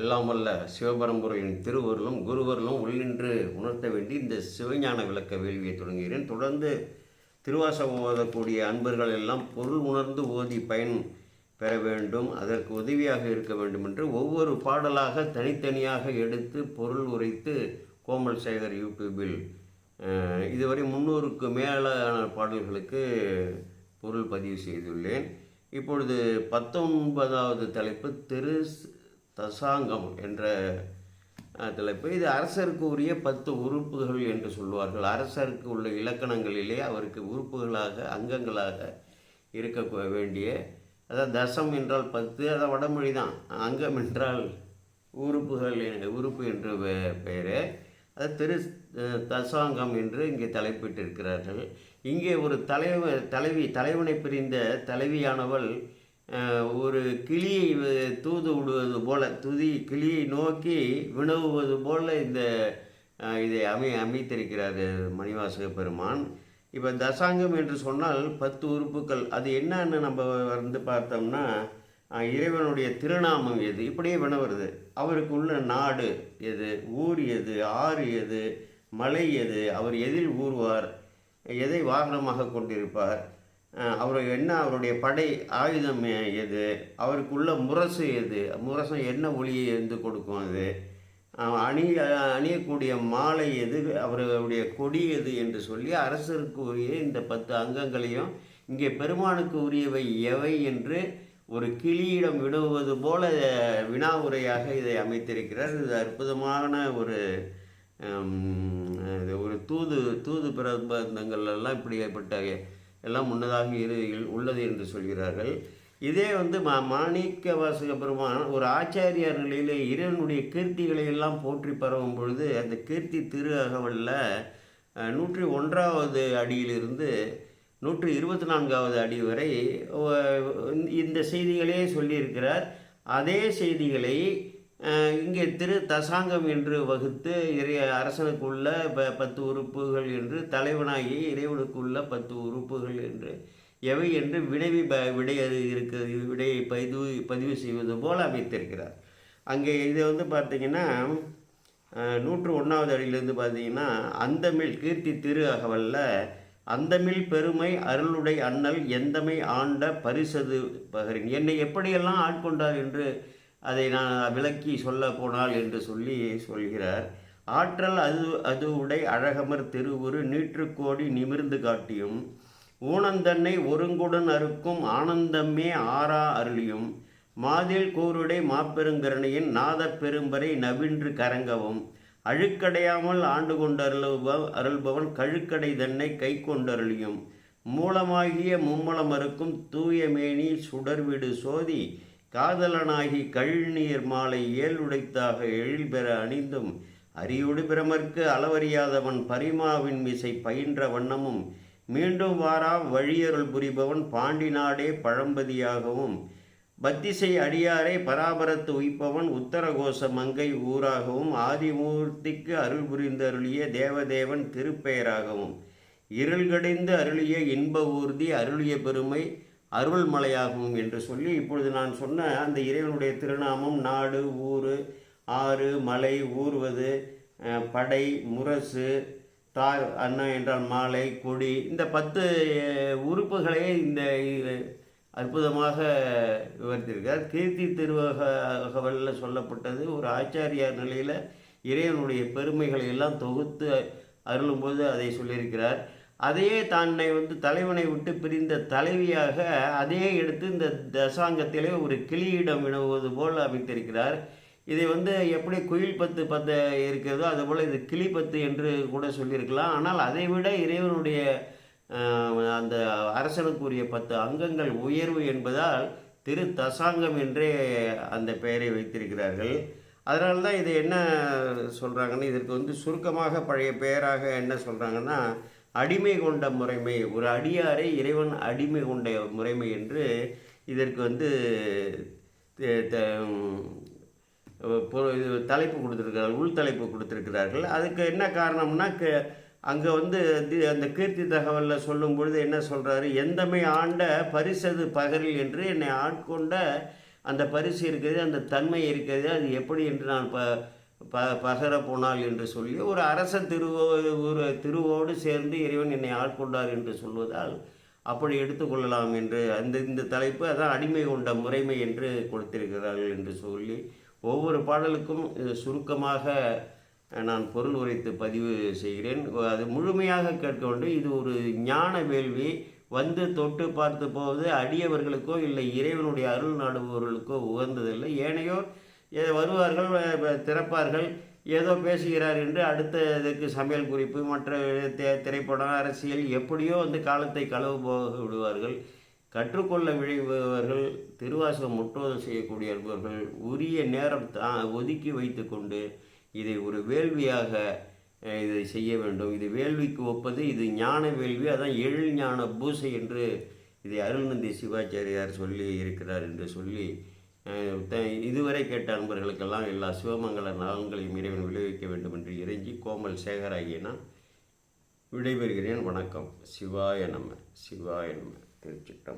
எல்லாம் வல்ல சிவபரம்புரையின் திருவருளும் குருவருளும் உள்ளின்று உணர்த்த வேண்டி இந்த சிவஞான விளக்க வேள்வியை தொடங்குகிறேன். தொடர்ந்து திருவாசகம் ஓதக்கூடிய அன்பர்கள் எல்லாம் பொருள் உணர்ந்து ஓதி பயன் பெற வேண்டும் அதற்கு உதவியாக இருக்க வேண்டும் என்று ஒவ்வொரு பாடலாக தனித்தனியாக எடுத்து பொருள் உரைத்து கோமல் சேகர் யூடியூபில் இதுவரை முன்னூறுக்கு மேலான பாடல்களுக்கு பொருள் பதிவு செய்துள்ளேன். இப்பொழுது பத்தொன்பதாவது தலைப்பு திரு தசாங்கம் என்ற தலைப்பு. இது அரசருக்கு உரிய பத்து உறுப்புகள் என்று சொல்வார்கள் அரசருக்கு உள்ள இலக்கணங்களிலே அவருக்கு உறுப்புகளாக அங்கங்களாக இருக்க வேண்டிய அதாவது தசம் என்றால் பத்து அதான் வடமொழி தான். அங்கம் என்றால் உறுப்புகள் உறுப்பு என்று பெ- பெயர். அது திரு தசாங்கம் என்று இங்கே தலைப்பிட்டிருக்கிறார்கள். இங்கே ஒரு தலைவ தலைவி தலைவனை பிரிந்த தலைவியானவள் ஒரு கிளியை தூது விடுவது போல துதி கிளியை நோக்கி வினவுவது போல இந்த இதை அமை அமைத்திருக்கிறார் மணிவாசக பெருமான். இப்போ தசாங்கம் என்று சொன்னால் பத்து உறுப்புகள். அது என்னன்னு நம்ம வந்து பார்த்தோம்னா இறைவனுடைய திருநாமம் எது? இப்படியே வினவுறது. அவருக்கு உள்ள நாடு எது? ஊர் எது? ஆறு எது? மலை எது? அவர் எதில் ஊர்வார் எதை வாகனமாக கொண்டிருப்பார்? அவர் என்ன அவருடைய படை ஆயுதம் எது அவருக்குள்ள முரசு எது முரசம் என்ன ஒளியை இருந்து கொடுக்கும் அது? அணிய அணி அணியக்கூடிய மாலை எது அவருடைய கொடி எது என்று சொல்லி அரசருக்கு உரிய இந்த பத்து அங்கங்களையும் இங்கே பெருமானுக்கு உரியவை எவை என்று ஒரு கிளியிடம் விடுவது போல வினா உரையாக இதை அமைத்திருக்கிறார். இது அற்புதமான ஒரு இது ஒரு தூது தூது பிரபந்தங்கள் எல்லாம் இப்படிப்பட்ட எல்லாம் முன்னதாக இரு உள்ளது என்று சொல்கிறார்கள். இதே வந்து மா மாணிக்க வாசக பெருமான் ஒரு ஆச்சாரியார் நிலையிலே இறைவனுடைய கீர்த்திகளை எல்லாம் போற்றி பரவும் பொழுது அந்த கீர்த்தி திரு அகவலில் நூற்றி ஒன்றாவது அடியிலிருந்து நூற்றி இருபத்தி நான்காவது அடி வரை இந்த செய்திகளே சொல்லியிருக்கிறார். அதே செய்திகளை இங்கே திரு தசாங்கம் என்று வகுத்து இறை அரசனுக்குள்ள ப பத்து உறுப்புகள் என்று தலைவனாகி இறைவனுக்குள்ள பத்து உறுப்புகள் என்று எவை என்று விடைவி ப விடை இருக்கிறது விடையை பதிவு பதிவு செய்வது போல் அமைத்திருக்கிறார். அங்கே இது வந்து பார்த்தீங்கன்னா நூற்று ஒன்றாவது அடியிலேருந்து பார்த்தீங்கன்னா அந்தமிழ் கீர்த்தி திரு அகவல்ல அந்தமிழ் பெருமை அருளுடை அண்ணல் எந்தமை ஆண்ட பரிசது பகரின். என்னை எப்படியெல்லாம் ஆட்கொண்டார் என்று அதை நான் விளக்கி சொல்ல போனால் என்று சொல்லி சொல்கிறார். ஆற்றல் அது அது உடை அழகமர் திருவுரு நீற்றுக்கோடி நிமிர்ந்து காட்டியும் ஊனந்தன்னை ஒருங்குடன் அறுக்கும் ஆனந்தமே ஆறா அருளியும் மாதில் கூருடை மாப்பெருங்கரணியின் நாதப் பெரும்பரை நவின்று கரங்கவும் அழுக்கடையாமல் ஆண்டு கொண்டருளுப அருள்பவன் கழுக்கடை தன்னை கை கொண்டருளியும் மூலமாகிய மும்மலமறுக்கும் தூயமேனி சுடர்விடு சோதி காதலனாகி கழுநீர் மாலை ஏழுடைத்தாக எழில் பெற அணிந்தும் அரியுடு பிரமர்க்கு அளவறியாதவன் பரிமாவின் மிசை பயின்ற வண்ணமும் மீண்டும் வாரா வழியருள் புரிபவன் பாண்டி நாடே பழம்பதியாகவும் பத்திசை அடியாரை பராபரத்து உய்ப்பவன் உத்தரகோச மங்கை ஊராகவும் ஆதிமூர்த்திக்கு அருள் புரிந்தருளிய தேவதேவன் திருப்பெயராகவும் இருள்கடிந்து அருளிய இன்ப ஊர்தி அருளிய பெருமை அருள்மலையாகும் என்று சொல்லி இப்பொழுது நான் சொன்ன அந்த இறைவனுடைய திருநாமம் நாடு ஊர் ஆறு மலை ஊர்வது படை முரசு தார் அன்னம் என்றால் மாலை கொடி இந்த பத்து உறுப்புகளையே இந்த அற்புதமாக விவரித்திருக்கார் கீர்த்தி திருவகவலில் சொல்லப்பட்டது ஒரு ஆச்சாரியார் நிலையில் இறைவனுடைய பெருமைகளை எல்லாம் தொகுத்து அருளும்போது அதை சொல்லியிருக்கிறார். அதையே தன்னை வந்து தலைவனை விட்டு பிரிந்த தலைவியாக அதே எடுத்து இந்த தசாங்கத்திலே ஒரு கிளியிடம் வினவுவது போல் அமைத்திருக்கிறார். இதை வந்து எப்படி குயில் பத்து பத்து இருக்கிறதோ அதுபோல் இது கிளி பத்து என்று கூட சொல்லியிருக்கலாம். ஆனால் அதை விட இறைவனுடைய அந்த அரசனுக்குரிய பத்து அங்கங்கள் உயர்வு என்பதால் திரு தசாங்கம் என்றே அந்த பெயரை வைத்திருக்கிறார்கள். அதனால தான் இது என்ன சொல்கிறாங்கன்னா இதற்கு வந்து சுருக்கமாக பழைய பெயராக என்ன சொல்கிறாங்கன்னா அடிமை கொண்ட முறைமை ஒரு அடியாரை இறைவன் அடிமை கொண்ட முறைமை என்று இதற்கு வந்து இது தலைப்பு கொடுத்துருக்கிறார்கள் உள் தலைப்பு கொடுத்துருக்கிறார்கள். அதுக்கு என்ன காரணம்னா க அங்கே வந்து அந்த கீர்த்தி தகவலில் சொல்லும் பொழுது என்ன சொல்கிறாரு எந்தமை ஆண்ட பரிசது பகரில் என்று என்னை ஆட்கொண்ட அந்த பரிசு இருக்கிறது அந்த தன்மை இருக்கிறது அது எப்படி என்று நான் ப ப பகர போனால் என்று சொல்லி ஒரு அரச திருவோ ஒரு திருவோடு சேர்ந்து இறைவன் என்னை ஆட்கொண்டார் என்று சொல்வதால் அப்படி எடுத்துக்கொள்ளலாம் என்று அந்த இந்த தலைப்பு அதான் அடிமை கொண்ட முறைமை என்று கொடுத்திருக்கிறார்கள் என்று சொல்லி ஒவ்வொரு பாடலுக்கும் இது சுருக்கமாக நான் பொருள் உரைத்து பதிவு செய்கிறேன். அது முழுமையாக கேட்க வேண்டும் இது ஒரு ஞான வேள்வி. வந்து தொட்டு பார்த்து போவது அடியவர்களுக்கோ இல்லை இறைவனுடைய அருள் நாடுபவர்களுக்கோ உகந்ததில்லை. ஏனையோர் வருவார்கள் திறப்பார்கள். ஏதோ பேசுகிறார் என்று அடுத்த இதுக்கு சமையல் குறிப்பு மற்ற தி- திரைப்படம் அரசியல் எப்படியோ வந்து காலத்தை களவு போக விடுவார்கள். கற்றுக்கொள்ள விழைபவர்கள் திருவாசகம் முற்றோதம் செய்யக்கூடிய அன்பர்கள் உரிய நேரம் தான் ஒதுக்கி வைத்துக்கொண்டு இதை ஒரு வேள்வியாக இதை செய்ய வேண்டும். இது வேள்விக்கு ஒப்பது இது ஞான வேள்வி. அதான் எழில் ஞான பூசை என்று இதை அருள்நந்தி சிவாச்சாரியார் சொல்லி இருக்கிறார் என்று சொல்லி இதுவரை கேட்ட அன்பர்களுக்கெல்லாம் எல்லா சிவமங்கல நலன்களையும் இறைவன் விளைவிக்க வேண்டும் என்று இறைஞ்சி கோமல் சேகராகிய நான் விடைபெறுகிறேன். வணக்கம். சிவாய நம்ம சிவாய நம்ம திருச்சிட்டம்